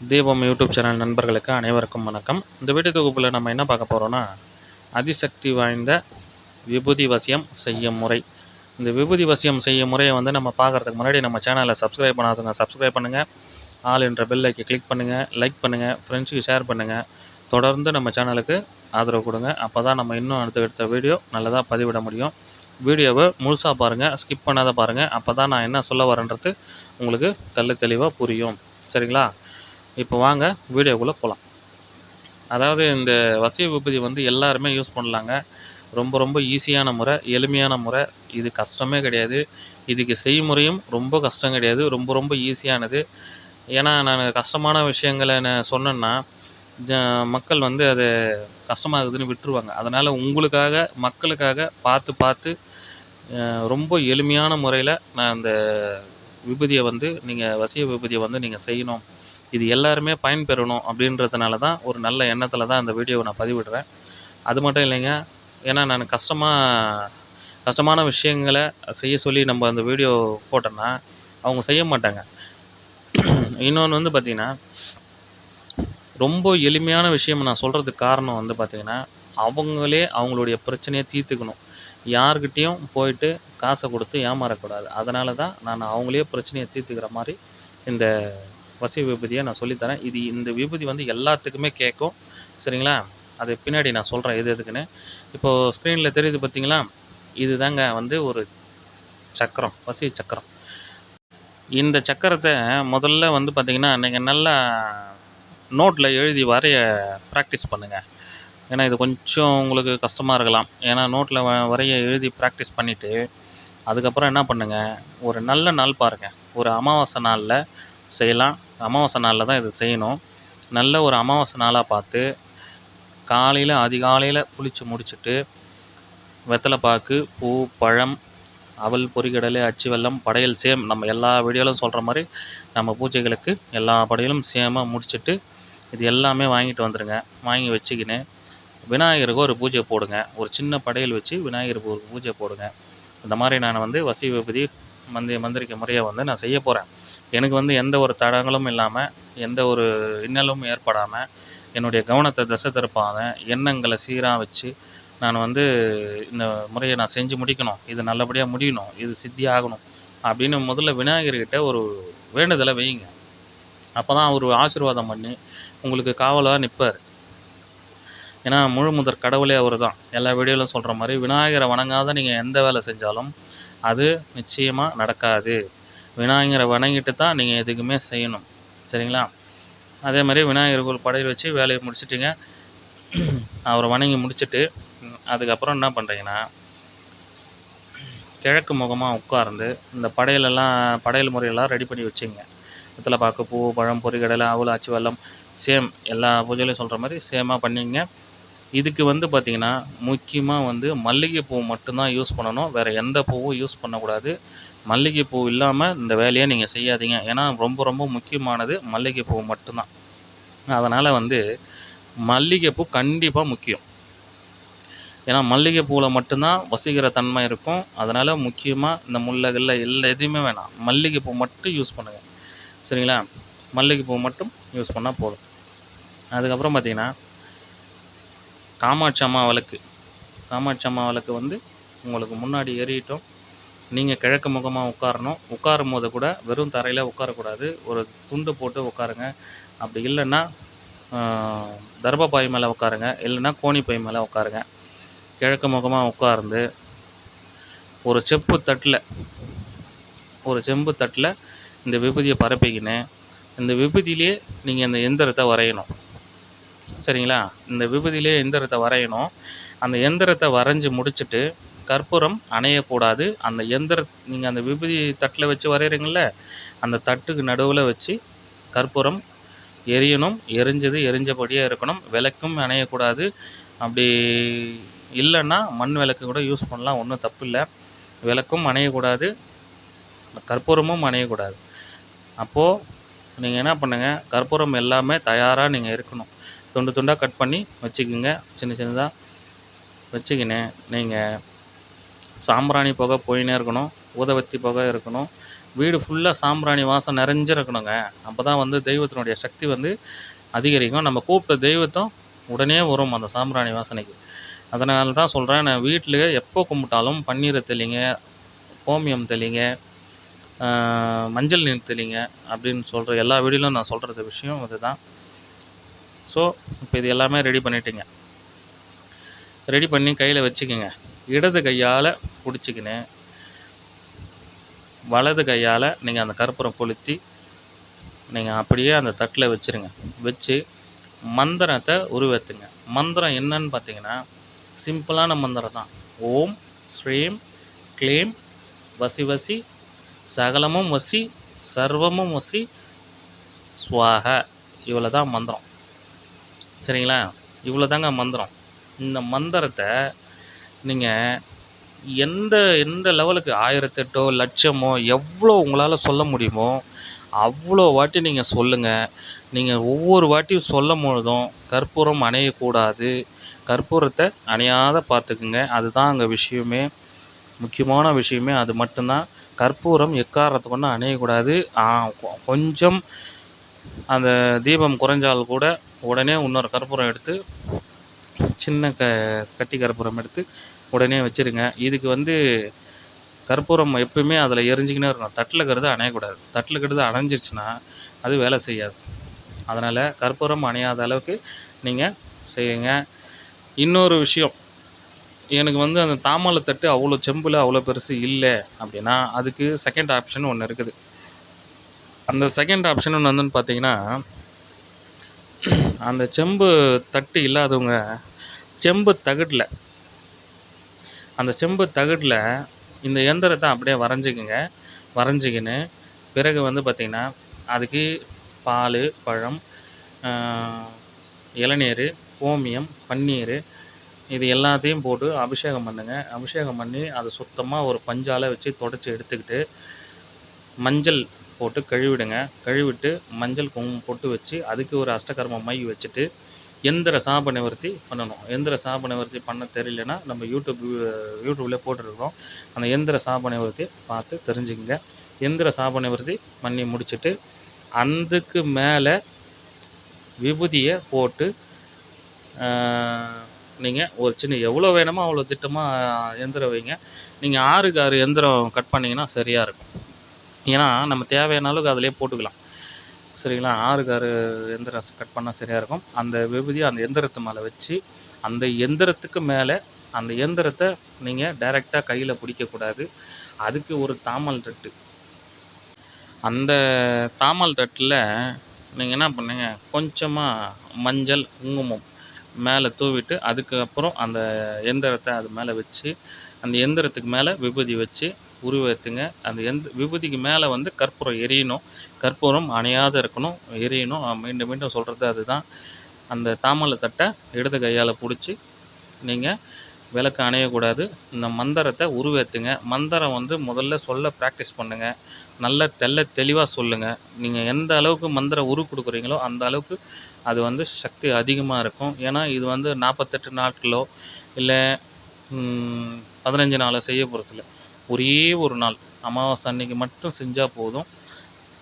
தீபம் YouTube channel நண்பர்களுக்கு அனைவருக்கும் வணக்கம். இந்த வீடியோ தொகுப்பில் நம்ம என்ன பார்க்க போகிறோன்னா அதிசக்தி வாய்ந்த விபூதி வசியம் செய்யும் முறை. இந்த விபூதி வசியம் செய்யும் முறையை வந்து நம்ம பார்க்குறதுக்கு முன்னாடி நம்ம சேனலை சப்ஸ்கிரைப் பண்ணாதவங்க சப்ஸ்கிரைப் பண்ணுங்கள் ஆல் என்ற பெல் ஐக்கை கிளிக் பண்ணுங்கள் லைக் பண்ணுங்கள் ஃப்ரெண்ட்ஸுக்கு ஷேர் பண்ணுங்கள் தொடர்ந்து நம்ம சேனலுக்கு ஆதரவு கொடுங்க. அப்போ தான் நம்ம இன்னும் அடுத்த அடுத்த வீடியோ நல்லதாக பதிவிட முடியும். வீடியோவை முழுசாக பாருங்கள் ஸ்கிப் பண்ணாத பாருங்கள் அப்போ தான் நான் என்ன சொல்ல வரேன்றது உங்களுக்கு தெல்ல தெளிவாக புரியும். சரிங்களா? இப்போ வாங்க வீடியோக்குள்ளே போகலாம் அதாவது இந்த வசிய விபூதி வந்து எல்லாருமே யூஸ் பண்ணலாங்க. ரொம்ப ரொம்ப ஈஸியான முறை எளிமையான முறை. இது கஷ்டமே கிடையாது. இதுக்கு செய்முறையும் ரொம்ப கஷ்டம் கிடையாது. ரொம்ப ரொம்ப ஈஸியானது ஏன்னா நான் கஷ்டமான விஷயங்களை நான் சொன்னேன்னா ஜ மக்கள் வந்து அது கஷ்டமாகுதுன்னு விட்டுருவாங்க. அதனால் உங்களுக்காக மக்களுக்காக பார்த்து பார்த்து ரொம்ப எளிமையான முறையில் நான் அந்த விபதியை வந்து நீங்கள் வசிய விபதியை வந்து நீங்கள் செய்யணும். இது எல்லாருமே பயன்பெறணும் அப்படின்றதுனால தான் ஒரு நல்ல எண்ணத்தில் தான் இந்த வீடியோவை நான் பதிவிடுறேன். அது மட்டும் இல்லைங்க ஏன்னா நான் கஷ்டமாக கஷ்டமான விஷயங்களை செய்ய சொல்லி நம்ம அந்த வீடியோ போட்டோன்னா அவங்க செய்ய மாட்டாங்க. இன்னொன்று வந்து பார்த்திங்கன்னா ரொம்ப எளிமையான விஷயம் நான் சொல்கிறதுக்கு காரணம் வந்து பார்த்திங்கன்னா அவங்களே அவங்களுடைய பிரச்சனையை தீர்த்துக்கணும். யார்கிட்டேயும் போயிட்டு காசை கொடுத்து ஏமாறக்கூடாது. அதனால தான் நான் அவங்களே பிரச்சனையை தீர்த்துக்கிற மாதிரி இந்த வசிய விபூதியை நான் சொல்லித்தரேன். இது இந்த விபூதி வந்து எல்லாத்துக்குமே கேட்கும். சரிங்களா? அது பின்னாடி நான் சொல்கிறேன் எது எதுக்குன்னு. இப்போது ஸ்க்ரீனில் தெரியுது பார்த்தீங்களா இது தாங்க வந்து ஒரு சக்கரம் வசிய சக்கரம். இந்த சக்கரத்தை முதல்ல வந்து பார்த்தீங்கன்னா நீங்கள் நல்லா நோட்டில் எழுதி வரைய ப்ராக்டிஸ் பண்ணுங்கள் ஏன்னா இது கொஞ்சம் உங்களுக்கு கஷ்டமாக இருக்கலாம். ஏன்னா நோட்டில் வ வரைய எழுதி ப்ராக்டிஸ் பண்ணிவிட்டு அதுக்கப்புறம் என்ன பண்ணுங்கள் ஒரு நல்ல நாள் பாருங்கள் ஒரு அமாவாசை நாளில் செய்யலாம். அமாவாசை நாளில் தான் இது செய்யணும். நல்ல ஒரு அமாவாசை நாளாக பார்த்து காலையில் அதிகாலையில் குளித்து முடிச்சுட்டு வெத்தலை பாக்கு பூ பழம் அவல் பொறிகடலை அச்சு வெல்லம் படையல் சேம் நம்ம எல்லா வீடியோவிலும் சொல்கிற மாதிரி நம்ம பூஜைகளுக்கு எல்லா படையலும் சேமாக முடிச்சுட்டு இது எல்லாமே வாங்கிட்டு வந்துடுங்க வாங்கி வச்சுக்கின்னு விநாயகருக்கு ஒரு பூஜை போடுங்க. ஒரு சின்ன படையல் வச்சு விநாயகருக்கு ஒரு பூஜை போடுங்க. இந்த மாதிரி நான் வந்து வசி விபதி மந்தி மந்திரிக்க முறையை வந்து நான் செய்ய போகிறேன் எனக்கு வந்து எந்த ஒரு தடங்களும் இல்லாமல் எந்த ஒரு இன்னலும் ஏற்படாமல் என்னுடைய கவனத்தை திசை திருப்பாத எண்ணங்களை சீராக வச்சு நான் வந்து இந்த முறையை நான் செஞ்சு முடிக்கணும். இது நல்லபடியாக முடியணும். இது சித்தி ஆகணும் அப்படின்னு முதல்ல விநாயகர்கிட்ட ஒரு வேண்டுதலை வையுங்க. அப்போ தான் அவர் ஆசீர்வாதம் பண்ணி உங்களுக்கு காவலாக நிற்பார் ஏன்னா முழு முதற் கடவுளே அவர் தான் எல்லா வீடியோவிலும் சொல்கிற மாதிரி விநாயகரை வணங்காத நீங்கள் எந்த வேலை செஞ்சாலும் அது நிச்சயமாக நடக்காது. விநாயகரை வணங்கிட்டு தான் நீங்கள் எதுக்குமே செய்யணும். சரிங்களா? அதே மாதிரி விநாயகர் கோவில் படையல் வச்சு வேலையை முடிச்சிட்டிங்க. அவரை வணங்கி முடிச்சிட்டு அதுக்கப்புறம் என்ன பண்ணுறீங்கன்னா கிழக்கு முகமாக உட்கார்ந்து இந்த படையலெல்லாம் படையல் முறையெல்லாம் ரெடி பண்ணி வச்சுங்க. வெத்தலை பாக்கு பூ பழம் பொரிகடலை அவல் ஆச்சி வெல்லம் சேம் எல்லா பூஜையிலையும் சொல்கிற மாதிரி சேமாக பண்ணிங்க. இதுக்கு வந்து பார்த்திங்கன்னா முக்கியமாக வந்து மல்லிகைப்பூ மட்டும்தான் யூஸ் பண்ணணும். வேறு எந்த பூவும் யூஸ் பண்ணக்கூடாது. மல்லிகைப்பூ இல்லாமல் இந்த வேலையை நீங்கள் செய்யாதீங்க. ஏன்னா ரொம்ப ரொம்ப முக்கியமானது மல்லிகைப்பூ மட்டும்தான். அதனால் வந்து மல்லிகைப்பூ கண்டிப்பாக முக்கியம். ஏன்னா மல்லிகைப்பூவில் மட்டும்தான் வசீகர தன்மை இருக்கும். அதனால் முக்கியமாக இந்த முல்லை கில்லை எல்லா எதுவுமே வேணாம். மல்லிகைப்பூ மட்டும் யூஸ் பண்ணுங்கள் சரிங்களா? மல்லிகைப்பூ மட்டும் யூஸ் பண்ணால் போதும். அதுக்கப்புறம் பார்த்தீங்கன்னா காமாட்சி அம்மா விளக்கு காமாட்சி அம்மா விளக்கு வந்து உங்களுக்கு முன்னாடி ஏறிட்டோம். நீங்கள் கிழக்கு முகமாக உட்காரணும். உட்காரும் போது கூட வெறும் தரையில் உட்காரக்கூடாது. ஒரு துண்டு போட்டு உட்காருங்க. அப்படி இல்லைன்னா தர்பபாய் மேலே உட்காருங்க. இல்லைன்னா கோணிப்பை மேலே உட்காருங்க. கிழக்கு முகமாக உட்கார்ந்து ஒரு செப்பு தட்டில் ஒரு செம்பு தட்டில் இந்த விபூதியை பரப்பிக்கின்னு இந்த விபூதியிலே நீங்கள் இந்த எந்திரத்தை வரையணும். சரிங்களா? இந்த விபூதியிலே எந்திரத்தை வரையணும். அந்த எந்திரத்தை வரைஞ்சி முடிச்சுட்டு கற்பூரம் அணையக்கூடாது அந்த எந்திர நீங்கள் அந்த விபூதி தட்டில் வச்சு வரைகிறீங்கள அந்த தட்டுக்கு நடுவில் வச்சு கற்பூரம் எரியணும். எரிஞ்சது எரிஞ்சபடியே இருக்கணும். விளக்கும் அணையக்கூடாது அப்படி இல்லைன்னா மண் விளக்கு கூட யூஸ் பண்ணலாம். ஒன்றும் தப்பு இல்லை விளக்கும் அணையக்கூடாது கற்பூரமும் அணையக்கூடாது அப்போது நீங்கள் என்ன பண்ணுங்கள் கற்பூரம் எல்லாமே தயாராக நீங்கள் இருக்கணும். துண்டு துண்டாக கட் பண்ணி வச்சுக்கோங்க. சின்ன சின்னதாக வச்சுக்கின்னு. நீங்கள் சாம்பிராணி புகை போயினே இருக்கணும். ஊதவத்தி புகை இருக்கணும். வீடு ஃபுல்லாக சாம்பிராணி வாசம் நிறைஞ்சிருக்கணுங்க. அப்போ தான் வந்து தெய்வத்தினுடைய சக்தி வந்து அதிகரிக்கும். நம்ம கூப்பிட்ட தெய்வத்தும் உடனே வரும் அந்த சாம்பிராணி வாசனைக்கு. அதனால தான் சொல்கிறேன் நான் வீட்டில் எப்போ கும்பிட்டாலும் பன்னீரை தெளிங்க கோமியம் தெளிங்க மஞ்சள் நீர் தெளிங்க அப்படின்னு சொல்கிற எல்லா வீடியோலையும் நான் சொல்கிறது விஷயம் இதுதான் ஸோ இப்போ இது எல்லாமே ரெடி பண்ணிட்டீங்க. ரெடி பண்ணி கையில் வச்சுக்கோங்க. இடது கையால் பிடிச்சிக்கின்னு வலது கையால் நீங்கள் அந்த கற்பூரம் கொளுத்தி நீங்கள் அப்படியே அந்த தட்டில் வச்சுருங்க. வச்சு மந்திரத்தை உருவேற்றுங்க மந்திரம் என்னன்னு பார்த்தீங்கன்னா சிம்பிளான மந்திரம் தான். ஓம் ஸ்ரீம் க்ளீம் வசி வசி சகலமும் வசி சர்வமும் வசி சுவாக இவ்வளோ தான் மந்திரம். சரிங்களா? இவ்வளோ தாங்க மந்திரம். இந்த மந்திரத்தை நீங்கள் எந்த எந்த லெவலுக்கு ஆயிரத்தெட்டோ லட்சமோ எவ்வளோ உங்களால் சொல்ல முடியுமோ அவ்வளோ வாட்டி நீங்கள் சொல்லுங்கள் நீங்கள் ஒவ்வொரு வாட்டியும் சொல்லும் பொழுதும் கற்பூரம் அணையக்கூடாது. கற்பூரத்தை அணையாத பார்த்துக்குங்க. அதுதான் அங்கே விஷயமே. முக்கியமான விஷயமே. அது மட்டும்தான். கற்பூரம் எக்காரணத்தை கொண்டு அணையக்கூடாது. கொ- கொஞ்சம் அந்த தீபம் குறைஞ்சால் கூட உடனே இன்னொரு கற்பூரம் எடுத்து சின்ன க கட்டி கற்பூரம் எடுத்து உடனே வச்சிருங்க. இதுக்கு வந்து கற்பூரம் எப்பயுமே அதில் எரிஞ்சிக்கினே இருக்கணும். தட்டில் இருக்கிறது அணையக்கூடாது. தட்டில் இருக்கிறது அணைஞ்சிருச்சுன்னா அது வேலை செய்யாது. அதனால் கற்பூரம் அணையாத அளவுக்கு நீங்கள் செய்யுங்க. இன்னொரு விஷயம். எனக்கு வந்து அந்த தாமலை தட்டு அவ்வளோ செம்பில் அவ்வளோ பெருசு இல்லை அப்படின்னா அதுக்கு செகண்ட் ஆப்ஷன் ஒன்று இருக்குது. அந்த செகண்ட் ஆப்ஷன் ஒன்று வந்துன்னு பார்த்தீங்கன்னா அந்த செம்பு தட்டு இல்லாதவங்க செம்பு தகட்டில். அந்த செம்பு தகட்டில் இந்த இயந்திரத்தை அப்படியே வரைஞ்சிக்கங்க. வரைஞ்சிக்கின்னு பிறகு வந்து பார்த்திங்கன்னா அதுக்கு பால் பழம் இளநீர் கோமியம் பன்னீர் இது எல்லாத்தையும் போட்டு அபிஷேகம் பண்ணுங்க. அபிஷேகம் பண்ணி அதை சுத்தமாக ஒரு பஞ்சால் வச்சு துடச்சி எடுத்துக்கிட்டு மஞ்சள் போட்டு கழுவிடுங்க. கழுவிட்டு மஞ்சள் குங்குமம் பொட்டு வச்சு அதுக்கு ஒரு அஷ்டகர்ம மை வச்சுட்டு எந்திர சாப நிவர்த்தி பண்ணணும். எந்திர சாப நிவர்த்தி பண்ண தெரியலனா நம்ம யூடியூப் யூடியூப்லேயே போட்டுருக்கோம். அந்த எந்திர சாப நிவர்த்தி பார்த்து தெரிஞ்சுக்கங்க. எந்திர சாப நிவர்த்தி பண்ணி முடிச்சுட்டு அதுக்கு மேலே விபூதியை போட்டு நீங்கள் ஒரு சின்ன எவ்வளோ வேணுமோ அவ்வளோ திட்டமாக எந்திரம் வைங்க. நீங்கள் ஆறுக்கு ஆறு எந்திரம் கட் பண்ணிங்கன்னா சரியாக இருக்கும். ஏன்னா நம்ம தேவையான அளவுக்கு அதிலே போட்டுக்கலாம். சரிங்களா? ஆறுக்கு ஆறு எந்திரம் கட் பண்ணால் சரியாக இருக்கும். அந்த விபூதியை அந்த எந்திரத்து மேலே வச்சு அந்த எந்திரத்துக்கு மேலே அந்த எந்திரத்தை நீங்கள் டைரெக்டாக கையில் பிடிக்கக்கூடாது அதுக்கு ஒரு தாமல் தட்டு. அந்த தாமல் தட்டில் நீங்கள் என்ன பண்ணுங்க? கொஞ்சமாக மஞ்சள் குங்குமம் மேலே தூவிட்டு அதுக்கப்புறம் அந்த எந்திரத்தை அது மேலே வச்சு அந்த எந்திரத்துக்கு மேலே விபூதி வச்சு உருவேற்றுங்க அந்த எந்த விபூதிக்கு மேலே வந்து கற்பூரம் எரியணும். கற்பூரம் அணையாத இருக்கணும். எரியணும். மீண்டும் மீண்டும் சொல்கிறது அதுதான். அந்த தாமலை தட்டை இடது கையால் பிடிச்சி நீங்கள் விளக்கு அணையக்கூடாது. இந்த மந்திரத்தை உருவேற்றுங்க மந்திரம் வந்து முதல்ல சொல்ல ப்ராக்டிஸ் பண்ணுங்கள் நல்ல தெல்ல தெளிவாக சொல்லுங்கள் நீங்கள் எந்த அளவுக்கு மந்திர உரு கொடுக்குறீங்களோ அந்த அளவுக்கு அது வந்து சக்தி அதிகமாக இருக்கும். ஏன்னா இது வந்து நாற்பத்தெட்டு நாட்களோ இல்லை பதினஞ்சு நாளோ செய்ய போகிறதில்ல ஒரே ஒரு நாள் அமாவாசை அன்னைக்கு மட்டும் செஞ்சால் போதும்.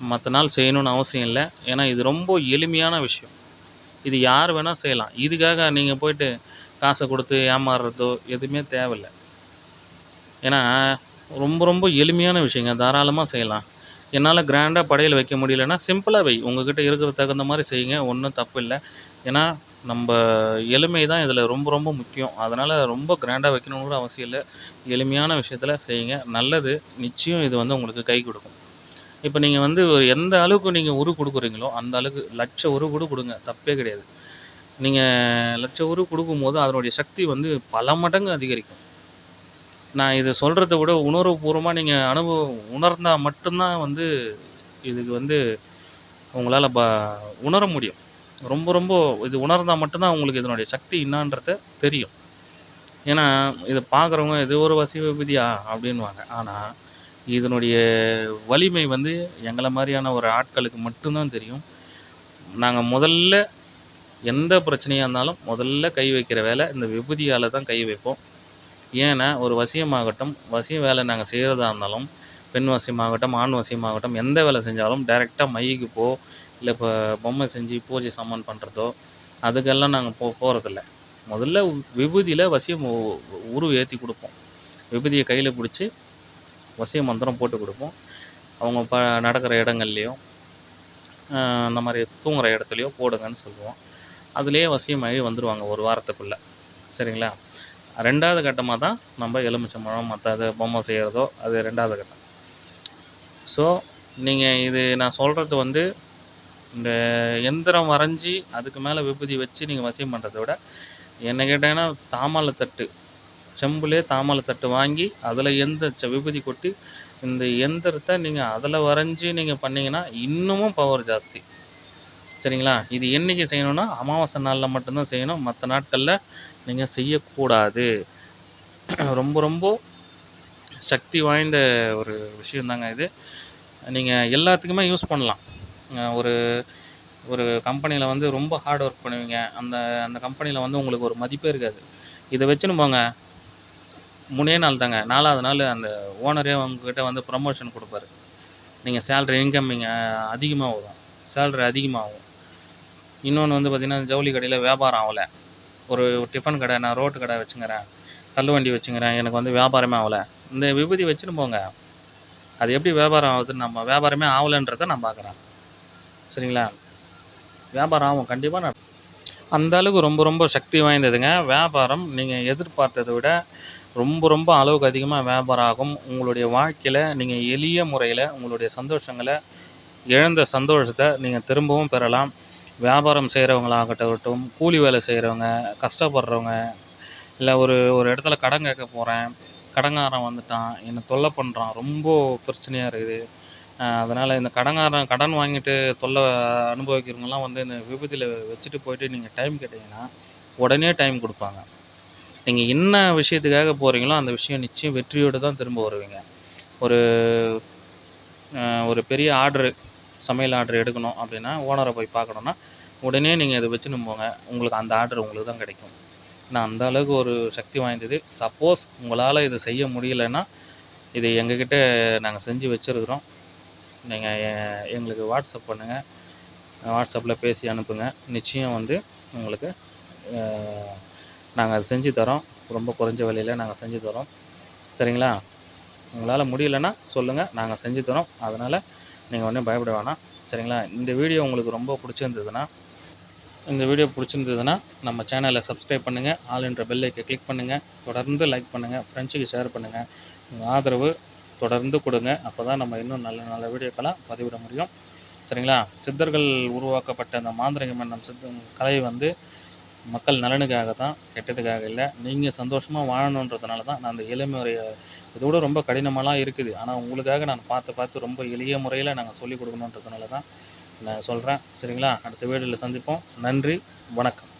மற்ற நாள் செய்யணும்னு அவசியம் இல்லை. ஏன்னா இது ரொம்ப எளிமையான விஷயம். இது யார் வேணால் செய்யலாம். இதுக்காக நீங்கள் போயிட்டு காசை கொடுத்து ஏமாறுறதோ எதுவுமே தேவையில்லை. ஏன்னா ரொம்ப ரொம்ப எளிமையான விஷயங்க. தாராளமாக செய்யலாம். என்னால் கிராண்டாக படையல் வைக்க முடியலன்னா சிம்பிளாக வை. உங்ககிட்ட இருக்கிற தகுந்த மாதிரி செய்யுங்க. ஒன்றும் தப்பு இல்லை. ஏன்னா நம்ம எளிமை தான் இதில் ரொம்ப ரொம்ப முக்கியம். அதனால் ரொம்ப கிராண்டாக வைக்கணும்னு கூட அவசியம் இல்லை. எளிமையான விஷயத்தில் செய்யுங்க. நல்லது நிச்சயம் இது வந்து உங்களுக்கு கை கொடுக்கும். இப்போ நீங்கள் வந்து எந்த அளவுக்கு நீங்கள் உரு கொடுக்குறீங்களோ அந்த அளவுக்கு லட்ச உரு கூட கொடுங்க. தப்பே கிடையாது. நீங்கள் லட்ச உரு கொடுக்கும்போது அதனுடைய சக்தி வந்து பல மடங்கு அதிகரிக்கும். நான் இது சொல்கிறத விட உணர்வுபூர்வமாக நீங்கள் அனுபவம் உணர்ந்தால் மட்டும்தான் வந்து இதுக்கு வந்து உங்களால் ப உணர முடியும். ரொம்ப ரொம்ப இது உணர்ந்தால் மட்டும்தான் உங்களுக்கு இதனுடைய சக்தி என்னான்றத தெரியும். ஏன்னா இதை பார்க்குறவங்க இது ஒரு வசி விபதியா? அப்படின்வாங்க ஆனால் இதனுடைய வலிமை வந்து எங்களை மாதிரியான ஒரு ஆட்களுக்கு மட்டும்தான் தெரியும். நாங்கள் முதல்ல எந்த பிரச்சனையாக இருந்தாலும் முதல்ல கை வைக்கிற வேலை இந்த விபூதியால் தான் கை வைப்போம். ஏன்னா ஒரு வசியமாகட்டும் வசியம் வேலை நாங்கள் செய்கிறதா இருந்தாலும் பெண் வசியமாகட்டும் ஆண் வசியமாகட்டும் எந்த வேலை செஞ்சாலும் டைரெக்டாக மைக்கு போ இல்லை இப்போ பொம்மை செஞ்சு பூஜை சாமான் பண்ணுறதோ அதுக்கெல்லாம் நாங்கள் போ போகிறதில்ல முதல்ல விபூதியில் வசியம் உருவு ஏற்றி கொடுப்போம். விபூதியை கையில் பிடிச்சி வசிய மந்திரம் போட்டு கொடுப்போம். அவங்க ப நடக்கிற இடங்கள்லையும் இந்த அந்த மாதிரி தூங்குற இடத்துலையோ போடுங்கன்னு சொல்லுவோம். அதுலேயே வசியமாகி வந்துடுவாங்க ஒரு வாரத்துக்குள்ளே. சரிங்களா? ரெண்டாவது கட்டமாக தான் நம்ம எலுமிச்சம்பழம் மற்ற அது பொம்மை செய்கிறதோ அது ரெண்டாவது கட்டம். ஸோ நீங்கள் இது நான் சொல்கிறது வந்து இந்த எந்திரம் வரைஞ்சி அதுக்கு மேலே விபூதி வச்சு நீங்கள் வசியம் பண்ணுறத விட என்ன கேட்டிங்கன்னா தாமாலை தட்டு. செம்புலே தாமாலை தட்டு வாங்கி அதில் எந்த விபூதி கொட்டி இந்த எந்திரத்தை நீங்கள் அதில் வரைஞ்சி நீங்கள் பண்ணிங்கன்னா இன்னமும் பவர் ஜாஸ்தி. சரிங்களா? இது என்றைக்கு செய்யணும்னா அமாவாசை நாளில் மட்டும்தான் செய்யணும். மற்ற நாட்களில் நீங்கள் செய்யக்கூடாது. ரொம்ப ரொம்ப சக்தி வாய்ந்த ஒரு விஷயந்தாங்க இது. நீங்கள் எல்லாத்துக்குமே யூஸ் பண்ணலாம். ஒரு ஒரு கம்பெனியில் வந்து ரொம்ப ஹார்ட் ஒர்க் பண்ணுவீங்க. அந்த அந்த கம்பெனியில் வந்து உங்களுக்கு ஒரு மதிப்பே இருக்காது. இதை வச்சுன்னு போங்க. மூணே நாள் தாங்க. நாலாவது நாள் அந்த ஓனரே உங்ககிட்ட வந்து ப்ரமோஷன் கொடுப்பாரு. நீங்கள் சேல்ரி இன்கம்மிங் அதிகமாக வரும். சேல்ரி அதிகமாகும். இன்னொன்று வந்து பார்த்திங்கன்னா ஜவுளி கடையில் வியாபாரம் ஆகலை. ஒரு டிஃபன் கடை நான் ரோட்டு கடை வச்சுங்கிறேன் தள்ளுவண்டி வச்சுங்கிறேன் எனக்கு வந்து வியாபாரமே ஆகலை. இந்த விபூதி வச்சுன்னு போங்க. அது எப்படி வியாபாரம் ஆகுதுன்னு நம்ம வியாபாரமே ஆகலைன்றத நான் பார்க்குறேன் சரிங்களா? வியாபாரம் ஆகும். கண்டிப்பாக நான் அந்த அளவுக்கு ரொம்ப ரொம்ப சக்தி வாய்ந்ததுங்க. வியாபாரம் நீங்கள் எதிர்பார்த்ததை விட ரொம்ப ரொம்ப அளவுக்கு அதிகமாக வியாபாரம் ஆகும். உங்களுடைய வாழ்க்கையில் நீங்கள் எளிய முறையில் உங்களுடைய சந்தோஷங்களை இழந்த சந்தோஷத்தை நீங்கள் திரும்பவும் பெறலாம். வியாபாரம் செய்கிறவங்களாகட்டும் கூலி வேலை செய்கிறவங்க கஷ்டப்படுறவங்க இல்லை ஒரு ஒரு இடத்துல கடன் கேட்க போகிறேன் கடங்காரன் வந்துட்டான் என்னை தொல்லை பண்ணுறான் ரொம்ப பிரச்சனையாக இருக்குது. அதனால் இந்த கடன்காரன் கடன் வாங்கிட்டு தொல்லை அனுபவிக்கிறவங்கள்லாம் வந்து இந்த விபத்தில் வச்சுட்டு போய்ட்டு நீங்கள் டைம் கேட்டிங்கன்னா உடனே டைம் கொடுப்பாங்க. நீங்கள் என்ன விஷயத்துக்காக போகிறீங்களோ அந்த விஷயம் நிச்சயம் வெற்றியோடு தான் திரும்ப வருவீங்க. ஒரு ஒரு பெரிய ஆர்டரு சமையல் ஆர்டர் எடுக்கணும் அப்படின்னா ஓனரை போய் பார்க்கணுன்னா உடனே நீங்கள் இதை வச்சுன்னு போங்க. உங்களுக்கு அந்த ஆர்டர் உங்களுக்கு தான் கிடைக்கும். ஏன்னா அந்த அளவுக்கு ஒரு சக்தி வாய்ந்தது. சப்போஸ் உங்களால் இதை செய்ய முடியலன்னா இதை எங்ககிட்ட நாங்கள் செஞ்சு வச்சுருக்குறோம். நீங்கள் எங்களுக்கு வாட்ஸ்அப் பண்ணுங்கள் வாட்ஸ்அப்பில் பேசி அனுப்புங்க. நிச்சயம் வந்து உங்களுக்கு நாங்கள் அதை செஞ்சு தரோம். ரொம்ப குறைஞ்ச விலையில் நாங்கள் செஞ்சு தரோம். சரிங்களா? உங்களால் முடியலன்னா சொல்லுங்கள் நாங்கள் செஞ்சு தரோம். அதனால் நீங்கள் ஒன்றும் பயப்பட வேணாம். சரிங்களா? இந்த வீடியோ உங்களுக்கு ரொம்ப பிடிச்சிருந்ததுன்னா இந்த வீடியோ பிடிச்சிருந்ததுன்னா நம்ம சேனலை சப்ஸ்கிரைப் பண்ணுங்கள் ஆல் என்ற பெல் கிளிக் பண்ணுங்கள் தொடர்ந்து லைக் பண்ணுங்கள் ஃப்ரெண்ட்ஸுக்கு ஷேர் பண்ணுங்கள் உங்கள் ஆதரவு தொடர்ந்து கொடுங்க. அப்போ தான் நம்ம இன்னும் நல்ல நல்ல வீடியோக்கெல்லாம் பதிவிட முடியும். சரிங்களா? சித்தர்கள் உருவாக்கப்பட்ட அந்த மாந்திரிகம் மன்னம் சித்த கலை வந்து மக்கள் நலனுக்காக தான் கெட்டதுக்காக இல்லை. நீங்கள் சந்தோஷமாக வாழணுன்றதுனால தான் நான் அந்த எளிமை இதோட ரொம்ப கடினமாலாம் இருக்குது. ஆனால் உங்களுக்காக நான் பார்த்து பார்த்து ரொம்ப எளிய முறையில் நாங்கள் சொல்லிக் கொடுக்கணுன்றதுனால தான் நான் சொல்கிறேன் சரிங்களா? அடுத்த வீடியோவில் சந்திப்போம். நன்றி வணக்கம்.